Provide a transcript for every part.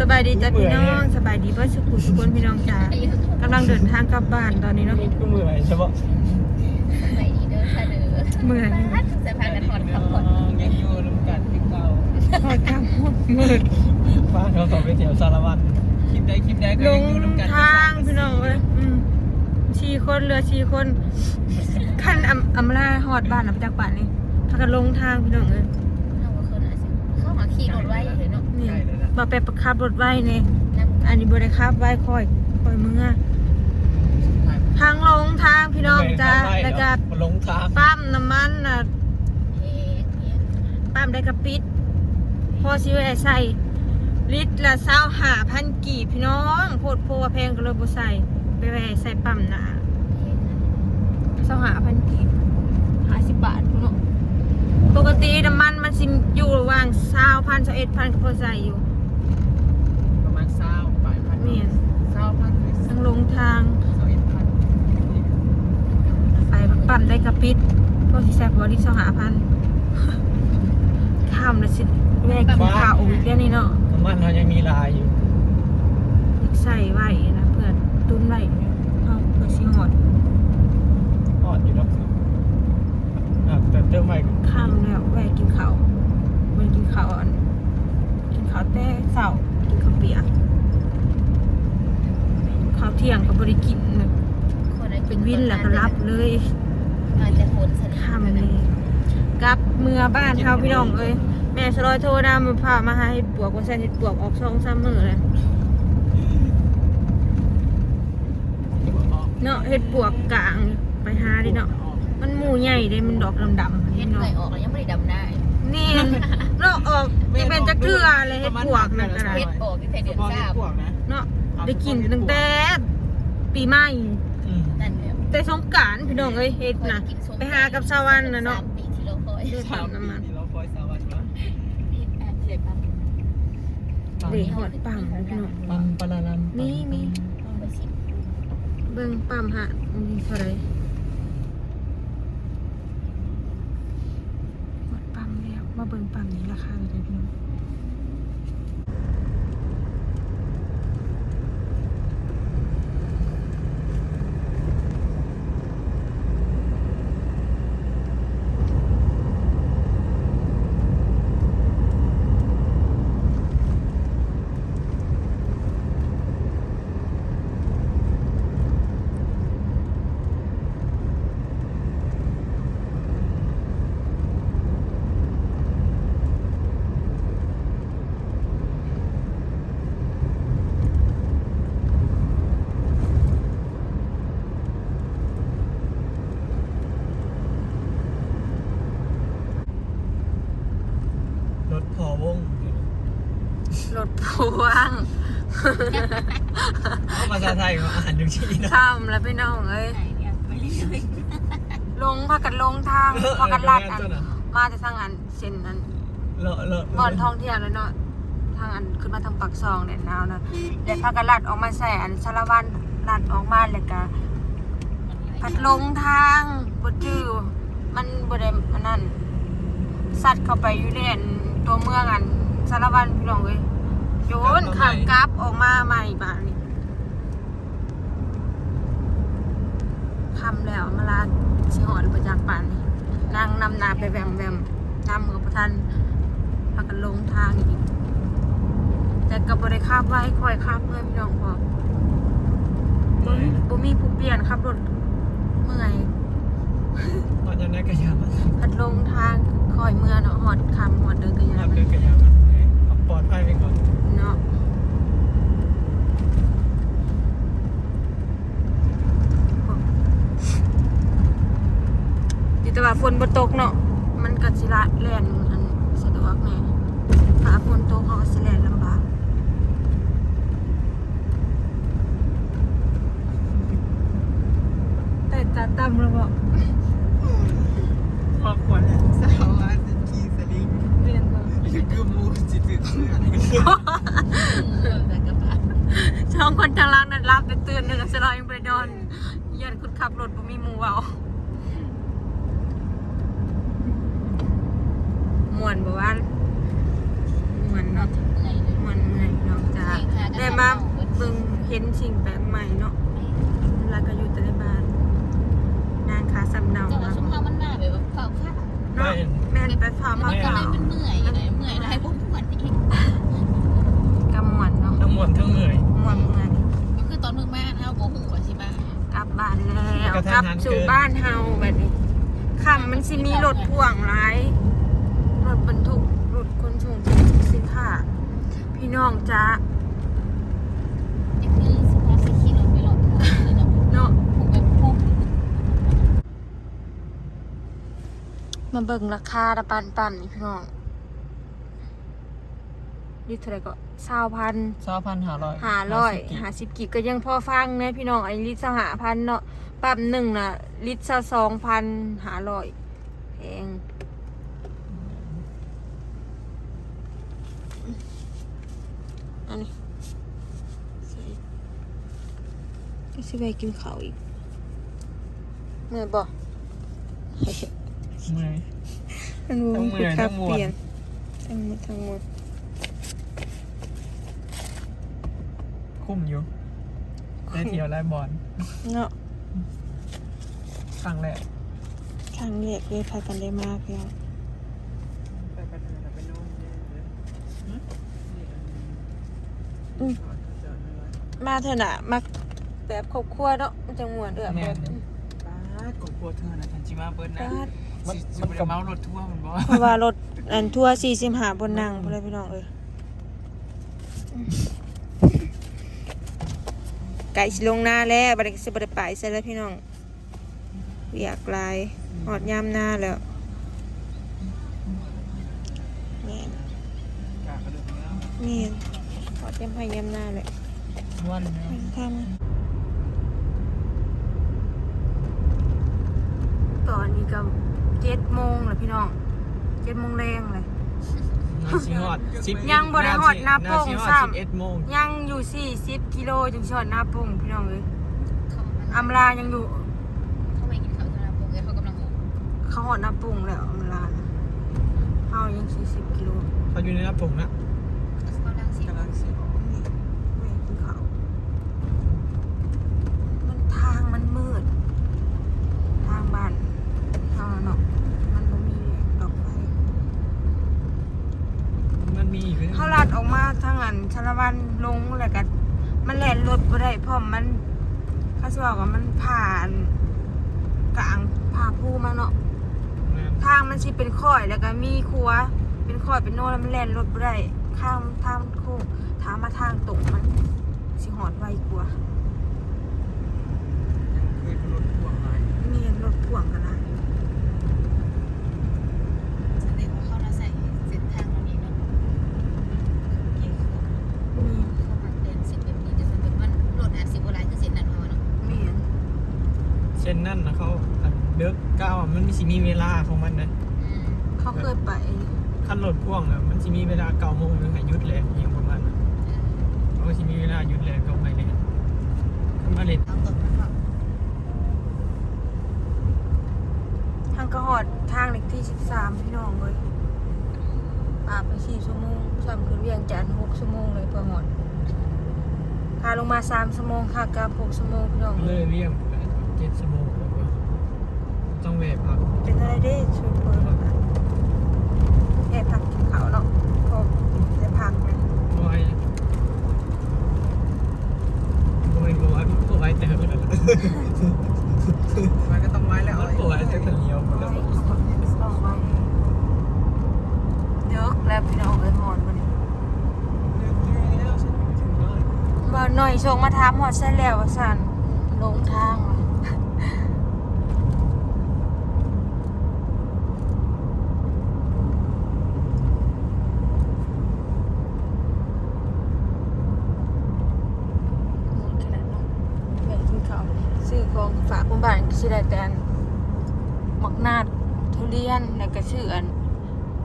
สบายดีจ้ะพี่น้องสบายดีเพื่อสุขุสุขคนพี่น้องจ้ากำลังเดินทางกลับบ้านตอนนี้เนาะนี่ก็มือไหนใช่ปะไปดีเด้อค่ะเด้อเมื่อยพัดจะพากันถอนคำผ่อนยังอยู่น้ำกันที่เก่าพอดำหมดมืดบ้านเขาสองไปเที่ยวสารวัตรคลิปได้คลิปได้ก็ลยังงอยู่น้ำกันทางพี่น้องเอ้ยอืมชีคนเรือชีคนขั้นอำอำลาหอดบ้านออกจากบ้านนี่พากันลงทางพี่น้องเอ้ยเราก็คือน่ะสิเข้ามาขี่รถไว้ เห็นเนาะนี่มาไปประคับรถไว้นี่นั่งอันนี้บริคับไว้คอยคอยมือทางลงทางพี่น้องจ้าแล้วก็ลงทางปั๊มน้ำมันน่ะเอ๊ะเอ๊ะปั๊มได้กระปิดพอสิไว้ใส่ลิตรละเศร้าหาพันกีบพี่น้องโพดโพว่าแพงก็เลยบ่ใส่ไปไว้ใส่ปั๊มหนาเศร้าหาพันกีบห้าสิบบาทพี่น้องปกติน้ำมันมันสิอยู่ระหว่างเศร้าพันเศร้าเอ็ดพันก็พอใส่อยู่ ประมาณเศร้าปลายพัน เมียน เศร้าพัน ทางลงทาง เศร้าเอ็ดพัน ไปปั๊มได้กระปิดพอสิใส่พอลิตรเศร้าหาพันข้ามเลยสิแม่กินข้าวอีกเดี๋ยวนี้เนาะน้ำมันเขายังมีลายอยู่อยากใส่ไว้นะเพื่อนตุ้นไว้เอาเพื่อสิหอดอ่อนอยู่แล้วอะแต่เติมใหม่ข้ามแล้วแวะกินข้าวแวะกินข้าวอันกินข้าวแต่เสาร์กินข้าวเปียกข้าวเที่ยงก็บริกินเลยคนนั้นเป็นวินแล้วก็รับเลย มาแต่คนสนิทข้ามเลยกลับเมื่อบ้านเฮาพี่น้องเอ้ยแม่สลอยโทรดามาพามาหาเห็ดปวกว่าใส่เห็ดปวกออกช่องซ้ำมือเลยเนาะเห็ดปวกกลางไปหาดิเนาะมันหมูใหญ่เด้มันดอกดำๆเฮ็ดหน่อยออกแล้วยังไม่ได้ดำได้นี่เนาะออกจะเป็นจักเทื่อเลยเฮ็ดปวกนั่นก็ได้เฮ็ดออกที่ไทยเดือนพอทเห็ราดบพวกนะเนาะได้กินตั้งแต่ปีใหม่อืมนั่นเนี่ย แต่สงกรารพี่น้องเอ้ยเฮ็ดนะไปหากับชาววันนะเนาะสมปีที่เราคอยเดือดสามปีที่เราคอยสาวันมาเฮ็ดแอบเฮ็ดปั๊บเด็กหอดปังพี่น้อง ปังปะลาลันมีมีลองไปสิเบิ่งปั๊มหะมีเท่าไหร่หมดปั๊มแล้วมาเบิ่งปั๊มนี้ราคาเท่าไหร่พี่น้อง รถพอวง รถพ่วง เอาภาษาไทยมาอ่านดูชีนะข้ามแล้วพี่น้องเอ้ยไหนเนี่ยไปเรื่อยลงพากันลงทางพากันลัดอันมาจะทางอันเส้นอันเลอะเลอะก่อนท่องเที่ยวเลยเนาะทางอันขึ้นมาทางปักซองเนี่ยนาวนะเดี๋ยวพากันลัดออกมาใส่อันสารวันลัดออกมาเลยกะพัดลงทางบดจื้อมันบดได้อันนั้นสัตว์เข้าไปอยู่ในอันตัวเมืองอันสารวันพี่น้องเอ้ย โยนขางกลับออกมาใหม่บาดนี้คำแล้วมาลาสิหอดประจักษ์ปานนี้นั่งนำหนาไปแวมแวมนำมือประทันพากันลงทางอีก แต่กับบริคาบไว้คอยคาบเมื่อยพี่น้องพอบ่มีบ่มีผู้เปลี่ยนขับรถเมื่อยตอนยังได้กระยามันพัดลงทางคอยเมื่อเนาะหอดคำหอดเดินกระยารับมัเดินนกระยามันเอาปลอดภัยไปก่อน เนาะดิแต่ว่าฝนบ่ตกเนาะ มันก็สิละแล่นอันสะดวกแน่ถ้าฝนตกเขาก็สิแล่นลำบาก แต่ตาต่ำแล้วบอก ครอบครัวเนี่ยสาวอาจะขี่สลิง เรียนมา คือมูจิตเสื่อม ๆแต่กระบะ ช่องคนทางล่างนั้นรับไปตื่นหนึ่งสลอยยังไปนอนยันคุณขับรถบ่มีหมูเอาม่วนบ่ว่าม่วนเนาะ เหนื่อยเลย ม่วนเมื่อย ได้มาเบิ่งเห็นสิ่งแปลกใหม่เนาะแล้วก็อยู่แต่ในบ้านนางขาสำเนาจังหวะมาช่วงเช้ามันมาแบบว่าเฝ้าค่ะเนาะแม่นไปฟาร์มมัมานก็ขาวเลยมันเมื่อยเลยเมื่อยได้พวกปวดนี่กำหมวนเนาะทั้งมวลทั้งเหนื่อยหมวนเมื่อยก็คือตอนมึงมาเฮาบ่ฮู้ว่าสิมากลับบ้านแล้วกระทักลันบหันสู่เกินบ้านเฮาแบบนี้คำมันสิมีรถพ่วงหลายรถบรรทุกรถขนส่งสินค้าพี่น้องจ้า นี่คือสิพาสิขี่รถไปหลอดเลยเนาะ เนาะ ผูกแบบผูก มาเบิ่งราคาตะปันปันนี่พี่น้องดิเท่าไหรก็เศร้าพันสามพันห้าร้อยหาร้อยหาสิบกิกก็ยังพอฟังนะพี่น้องไอ้ลิตรหาพันเนาะปั๊มหนึ่งน่ะ ลิตรสองพันหาร้อยแพงอันนี้ใส่ก็สิไปกินข้าวอีกเมื่อยบ่ เมื่อย มันวูทั้งเมื่อยคือทั้งมวล เปลี่ยนทั้งหมดทั้งหมดคุ้มอยู่ได้เที่ยวไล่บอลเนาะครั้งแรกครั้งแรกเลยพากันได้มากแล้วไปไปไปไปโน่นเนี่ยอืมมาเถอะนะมาแบบครอบครัวเนาะมันจังหวนเอื้อแน่แบบนป้าดกดกลัวเธอนะทันจิมาเบิร์นนะบ้าน มันมันกับเมารถทั่วร์มันบอกเพราะว่ารถอันทั่วสี่สิบหาบนนั่งพอเลยพี่น้องเอ้ยไก่สิลงหน้าแล้วบัดนี้ก็สิบ่ได้ไปใส่แล้วพี่น้องอยากลายหอดยามหน้าแล้วแม่นกากระดูกเนื้อแม่นหอดยามให้ยามหน้าเลยม้วนเนื้อทำตอนนี้ก็เจ็ดโมงแล้วพี่น้องเจ็ดโมงแรงเลยนาซีฮอดสิบยังบ่ได้ฮอดหน้าโป่งซีฮอดซ้ำ สิบเอ็ดโมงยังอยู่สี่สิบกิโลถึงชอดหน้าปุ่งพี่น้องเอ้ยเขามาอำลายังอยู่เขาไม่กินข้าวเท่านั้นพวกเอ้ยเขากำลังออกเขาหอดหน้าปุ่งแล้วอำลานะเฮายังสี่สิบกิโลเขาอยู่ในหน้าผมนะ เขาดังสิ กำลังสิ ไม่กินข้าวมันทางมันมืด ทางบ้านเฮาเนาะมันบ่มีดอกไฟ มันมีอีกเรื่อง เขาลัดออก มาทางอันชาละวันลงแล้วกันมันแล่นรถบ่ได้เพราะมันเขาสิบอกว่ามันผ่านกลางผ่าภูมาเนาะนะทางมันสิเป็นค่อยแล้วก็มีครัว เป็นค่อยเป็นโน่นแล้วมันแล่นรถบ่ได้ข้ามทางมันโค้งถามมาทางตรงมันสิหอดไวกว่าเคยเป็นรถพ่วงหลายเมียนรถพ่วงกันนะ แสดงว่าเขาน่าใส่เส้นทางเรานี้เนาะเก่งเขา เมียน เขามันเดินสิแบบนี้จะเป็นมันรถอาจสิบ่หลายคือเส้นนั้นเอาเนาะ เมียน เช่นนั่นนะเขาอันเลิกก้าวอะ มันมีสิมีเวลาของมันนะอืมเขาเคยไปขั้นรถพ่วงอะมันสิมีเวลาเก้าโมงหรือให้หยุดแหละอย่างประมาณนั้นเออเขาก็สิมีเวลาหยุดแหละก็ไม่เลยมาเลยเอาตกนะครับทางกระหอดทางเล็กที่13พี่น้องเลยป่าไป4ชั่วโมงซ้ำขึ้นเวียงจันทน์6ชั่วโมงเลยเพื่อหอดพาลงมา3ชั่วโมงค่ะกลับ6ชั่วโมงพี่น้องเลเลยยเรียมเจ็ดชั่วโมงกว่า ต้องแวะพักเป็นอะไรได้ช่วยเปิดแอบพักกินเขาวเนาะพอได้พักนะ บอยบอยบอยบอยแต่ก็แล้วมันก็ต้องไว้แล้วบอยแต่ก็เลี้ยวหมดแล้ว ต้องไปเยอะแล้วพี่น้องเอ้ยหอนมาเนี่ยบ่หน่อยส่งมาถามหอดเส้นแล้วว่าสันลงทางว่ะนี่ขนาดเนาะแบ่งกินข้าวซื้อของฝากคุณบ้าน สิได้แต่อันมักนาดทุเรียนแล้วก็ชื่ออัน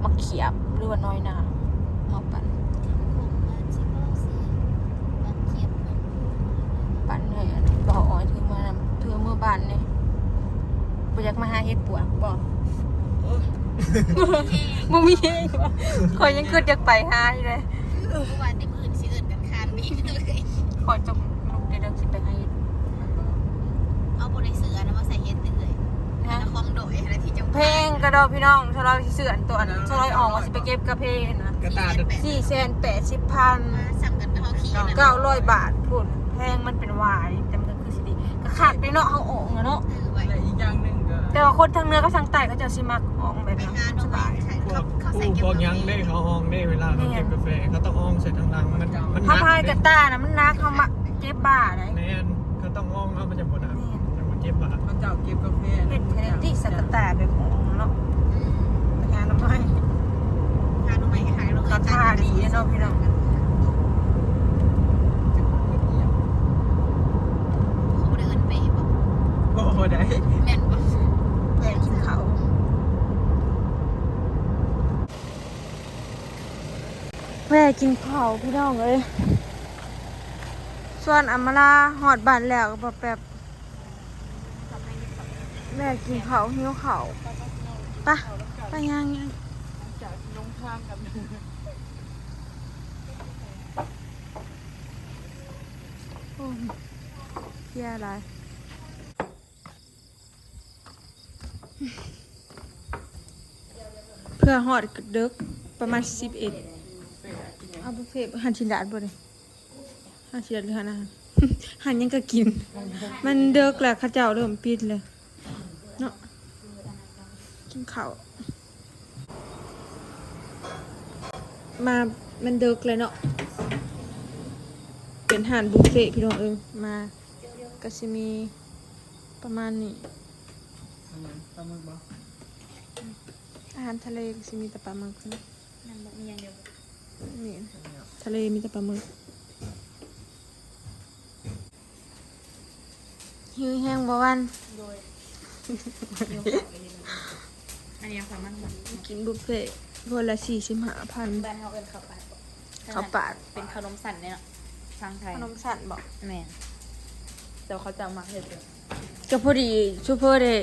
มักเขียบหรือว่าน้อยนามาปั่นของบ้านสิบ่สิบางเขียบมันปั่นให้อันบ่อ้อยถือมานำถือมือบ้านนี่บ่อยากมาหาเฮ็ดปวกบ่บ่มีเองว่ะข่อยยังคิดอยากไปหาอยู่เลยเมื่อวานที่มื้ออื่นสิเอิ้นกันคานนี้เลยขอจบลูกเดี๋ยวเดี๋ยวสิไปให้เอา บนในเสือนะมาใส่เฮ็ดเลยอันนะนั้นของโดยอะไรที่จะเพลงกระดอกพี่น้องชะลอยเสื่อนตัวอันชะลอยออกว่าสิไปเก็บกระเพงนะกระตาดสี่แสนแปดสิบพันมาสั่งกันเขาขี่นะเก้าร้อยบาทพุ่นแพงมันเป็นวายแต่มันก็คือสิดีก็ขาดไปเนาะเขาออกอะเนาะออไว้และอีกอย่างหนึ่งก็แต่ว่าคนทางเหนื้อก็ทางใต้ก็จะสิมักออกแบบไปนั้นหานสอไม้บายใช่พวเขากเขาใส่ผู้เก็บพวกยังได้เขาห้องได้เวลาเขาเก็บกาแฟเขาต้องห้องใส่ทางหลังมันมันถ้าพายกับตานะมันนักเขามาเก็บบ้าได้แน่นเขาต้องห้องเนาะมันจะหมดอะจะหมดเก็บอะพระเจ้าเก็บกาแฟเห็นแค่ที่สักตาแบบออกเนาะแต่งานน้ำไม้หาหน่อไม้หาหน่อไม้เขาท่าดีเนาะพี่น้องเขาบ่ได้เอิ้นเปย์บ่โอ้โหได้แม่นบ่แย่กินเขาแม่กินข้าวพี่น้องเลยส่วนอำมาลาหอดบ้านแล้วก็แบบ แม่กินเขาหิวเขาปะไปยังยังจากลงทางกันโอ้ยเฮียอะไรเพื่อหอดกระเดึกประมาณสิบเอ็ดเอาบุฟเฟ่หันชินดาดบ่เลยหันชินดาดหรือหันอาหารหันยังก็กิน มันเดึกแหล้วเข้าเจ้าเริ่มปิดเลย เนาะกินข้าวมามันเดึกเลยเนาะเป็นอาหารบุฟเฟ่ต์พี่น้องเอิงมา ก็สิมีประมาณนี้ปลาหมึกบ่อาหารทะเลก็สิมีแต่ปลาหมึกนะนั่นบ่มีอย่างเดียวนี่ทะเลมีแต่ปลาหมึกหิวแห้งบ่วันโดย อันนี้ความมันบ่กินบุฟเฟ่ต์คนละสี่สิบห้าพันบ้านเฮาเอิ้นข้าวปาดบ่ข้าวปาดเป็นขนมสั่นเนี่ยเนาะทางไทยขนมสันบอกแม่นแต่เขาจะเอามาเฮ็ดเป็นก็พอดีชูเปอร์ได้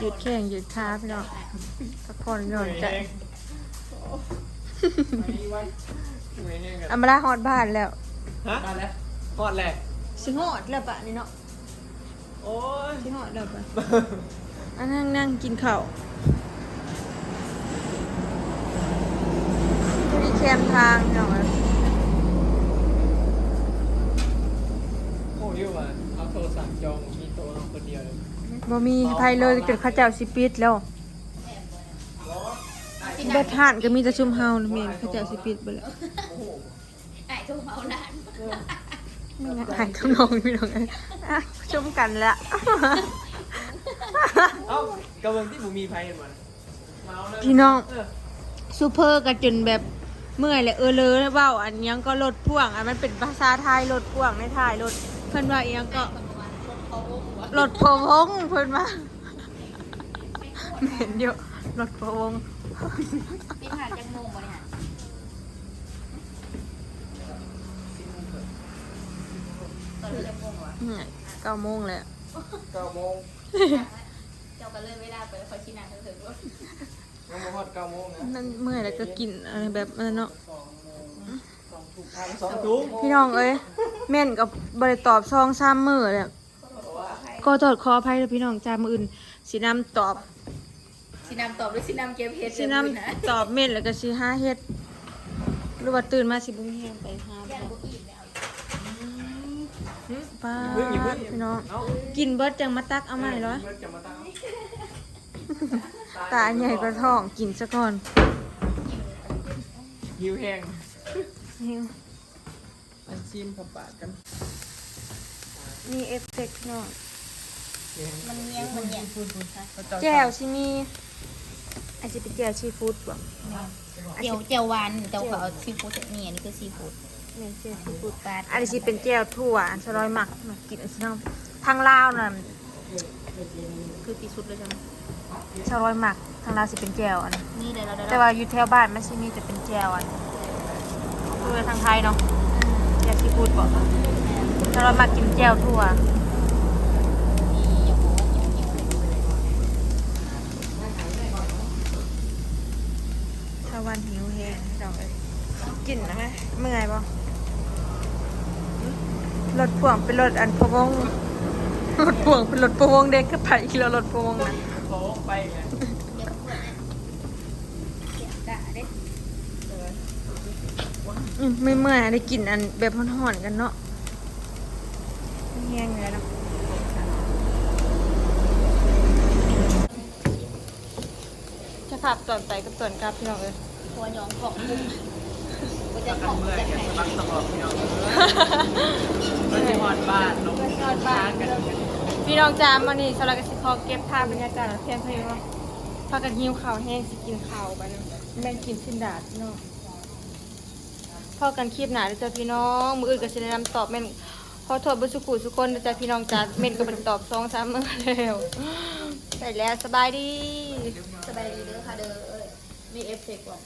หยุดแข่งหยุดค้าพี่น้องพักผ่อนหย่อนใจไม่ไหวไม่แห้งกันอามาลาฮอดบ้านแล้วฮะมาแล้วพอดแหลกสิฮอดแล้วปะนี่เนาะ โอ้ยสิฮอดแล้วปะอันนั่งนั่งกินข้าวมีแคมทางเนาะโอ้ยว่าเอาโทรศัพท์จองมีตัวเราคนเดียวเลยบ่มีไผเลยจนเขาเจ้าสิปิดแล้วเบิดห่านก็มีแต่ชุมเฮานะแม่นเขาเจ้าสิปิดเบิดแล้ว ไอ้ทุ่มเอาหลาน ไม่งั้นหายทุนองพี่น้องเอ้ยอะชมกันแล้วเอ้ากำลังที่ผมมีไพ่กันมาเมาเลยพี่น้องเออซูเปอร์ก็จนแบบเมื่อยเลยเออเลยเว้าอันยังก็รถพ่วง อันมันเป็นภาษาไทยรถพ่วงในไทยรถเพิ่นว่าอีหยังก็รถพะวงเพิ่นว่าเห็นอยู่รถพะวงพี่ผ่านจังโมงบ่เนี่ย ตอนนี้จะโมงวะ เนี่ยเก้าโมงแล้วเก้าโมงเจ้าก็เลยเวลาไปคอยชี้นางเถอะว่ายังไม่ฮอดเก้าโมงนะนั่นเมื่อยแล้วก็กินอะไรแบบนั้นเนาะทางสองทุ่มพี่น้องเอ้ยแม่นกับบริตอบซองซ้ำมือเลยก็ตอดคออภัยเลยพี่น้องจามืออื่นสีน้ำตอบชี้นางตอบด้วยชี้นางเก็บเฮ็ดสีน้ำตอบเม่นแล้วก็สีห้าเฮ็ดหรือว่าตื่นมาสิบุ้งแห้งไปหาบ่ ป้าดพี่น้องเอากินเบิดจังมาตักเอาใหม่เหรอเมื่อจะมาตั้งตาใหญ่กว่าท้องกินซะก่อนหิวแห้งหิวอันชิมกับปาดกันมีเอฟเฟกต์พี่น้องมันเงี้ยงมันเงี้ยงพระเจ้าแจ่วสิมีอาจจะเป็นแจ่วซีฟู้ดบ่เจียวเจียวหวานเจียวเขาเอาซีฟู้ดนี่อันนี้คือซีฟู้ด แม่นแจ่วซีฟู้ดปลาอันนี้สิเป็นแจ่วถั่วอันสลอยหมักมากินอันสิเนาะทางลาวน่ะคือที่สุดเลยใช่ไหมสลอยหมักทางลาวสิเป็นแจ่วอันนี่เดี๋ยวเราเดี๋ยวแต่เราว่าอยู่แถวบ้านมันสิมีแต่เป็นแจ่วอันคือทางไทยเนาะแจ่วซีฟู้ดบ่สลอยหมักกินแจ่วถั่วถ้าวันหิวแห้งเราไปกินนะแม่เมื่อยบ่ รถพ่วงเป็นรถอันพะวงรถพ่วงเป็นรถพะวงเด็กก็ไปอีกแล้วรถพะวงนะโค้งไปไงเดี๋ยวขวดนะเสียกะเด้อืมไม่เมื่อยได้กินอันแบบห่อนๆกันเนาะแห้งเลยเนาะจะขับตอนไปกับตอนกลับพี่น้องเอ้ยหัวหยองของมุมก็ จะของจะแข็งสบักสะบอกพี่น้องรถที่ฮอดบ้านลงฮอดบ้านกันพี่น้องจามมานี่สลักสิคอเก็บภาพบรรยากาศเพียงเพลงว่าพากันหิวข้าวแห้งสิกินข้าวไปนะแม่งกินสิ้นดาดพี่น้องพอกันคลิปหนาเจ้ะพี่น้องมืออื่นก็สิได้นำตอบแม่นขอโทษบุสุกุสุคนเจ้ะพี่น้องจ้าเม่นก็บ่ได้ตอบสองสามมือแล้วไปแล้วสบายดีสบายดีเด้อค่ะเด้อมีเอฟเฟกต์ว่ะ